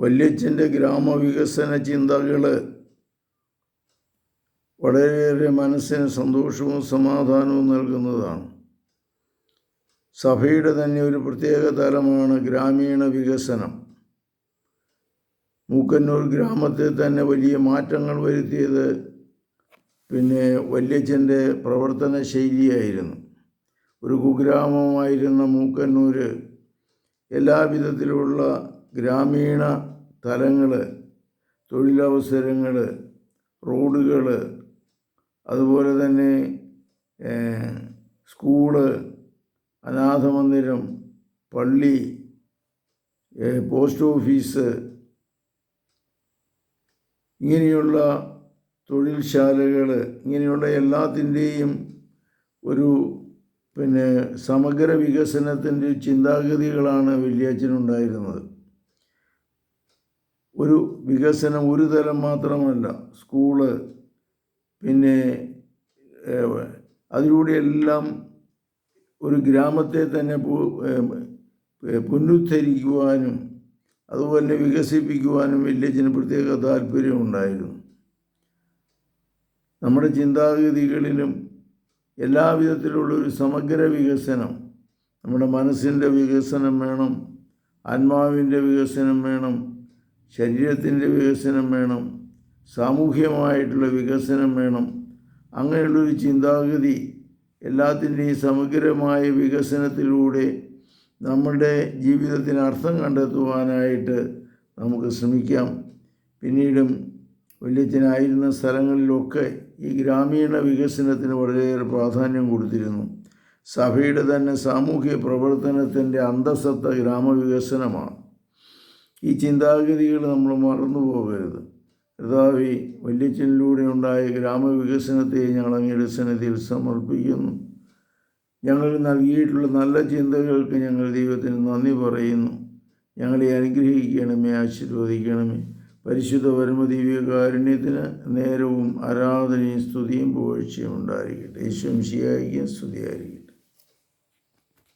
വല്യച്ഛന്റെ ഗ്രാമവികസന ചിന്തകൾ വളരെയേറെ മനസ്സിന് സന്തോഷവും സമാധാനവും നൽകുന്നതാണ്. സഭയുടെ തന്നെ ഒരു പ്രത്യേക തലമാണ് ഗ്രാമീണ വികസനം. മൂക്കന്നൂർ ഗ്രാമത്തിൽ തന്നെ വലിയ മാറ്റങ്ങൾ വരുത്തിയത് പിന്നെ വല്യച്ഛന്റെ പ്രവർത്തന ശൈലിയായിരുന്നു. ഒരു കുഗ്രാമമായിരുന്ന മൂക്കന്നൂർ എല്ലാവിധത്തിലുള്ള ഗ്രാമീണ തലങ്ങൾ തൊഴിലവസരങ്ങൾ റോഡുകൾ അതുപോലെ തന്നെ സ്കൂൾ അനാഥമന്ദിരം പള്ളി പോസ്റ്റ് ഓഫീസ് ഇങ്ങനെയുള്ള തൊഴിൽശാലകൾ ഇങ്ങനെയുള്ള എല്ലാത്തിന്റെയും ഒരു പിന്നെ സമഗ്ര വികസനത്തിന്റെ ചിന്താഗതികളാണ് വല്യച്ഛനുണ്ടായിരുന്നത് ഒരു വികസനം ഒരു തരം മാത്രമല്ല. സ്കൂൾ പിന്നെ അതിലൂടെ എല്ലാം ഒരു ഗ്രാമത്തെ തന്നെ പുനരുദ്ധരിക്കുവാനും അതുപോലെ വികസിപ്പിക്കുവാനും വില്ലേജിന് പ്രത്യേക താല്പര്യമുണ്ടായിരുന്നു നമ്മുടെ ചിന്താഗതികളിലും എല്ലാവിധത്തിലുള്ളൊരു സമഗ്ര വികസനം നമ്മുടെ മനസ്സിന്റെ വികസനം വേണം ആത്മാവിന്റെ വികസനം വേണം ശരീരത്തിന്റെ വികസനം വേണം സാമൂഹ്യമായിട്ടുള്ള വികസനം വേണം അങ്ങനെയുള്ളൊരു ചിന്താഗതി എല്ലാത്തിന്റെയും സമഗ്രമായ വികസനത്തിലൂടെ നമ്മുടെ ജീവിതത്തിന് അർത്ഥം കണ്ടെത്തുവാനായിട്ട് നമുക്ക് ശ്രമിക്കാം. പിന്നീടും വല്യച്ഛനായിരുന്ന സ്ഥലങ്ങളിലൊക്കെ ഈ ഗ്രാമീണ വികസനത്തിന് വളരെയേറെ പ്രാധാന്യം കൊടുത്തിരുന്നു. സഭയുടെ തന്നെ സാമൂഹ്യ പ്രവർത്തനത്തിന്റെ അന്തസത്ത ഗ്രാമവികസനമാണ്. ഈ ചിന്താഗതികൾ നമ്മൾ മറന്നു പോകരുത്. കർത്താവി വല്യച്ഛനിലൂടെ ഉണ്ടായ ഗ്രാമവികസനത്തെ ഞങ്ങൾ അങ്ങയുടെ സന്നിധിയിൽ സമർപ്പിക്കുന്നു. ഞങ്ങൾ നൽകിയിട്ടുള്ള നല്ല ചിന്തകൾക്ക് ഞങ്ങൾ ദൈവത്തിന് നന്ദി പറയുന്നു. ഞങ്ങളെ അനുഗ്രഹിക്കണമേ ആശീർവദിക്കണമേ. പരിശുദ്ധ പരമദിവ്യകാരുണ്യത്തിന് നേരവും ആരാധനയും സ്തുതിയും പുകഴ്ചയും ഉണ്ടായിരിക്കട്ടെ. യേശും ശിയായിരിക്കും സ്തുതിയായിരിക്കും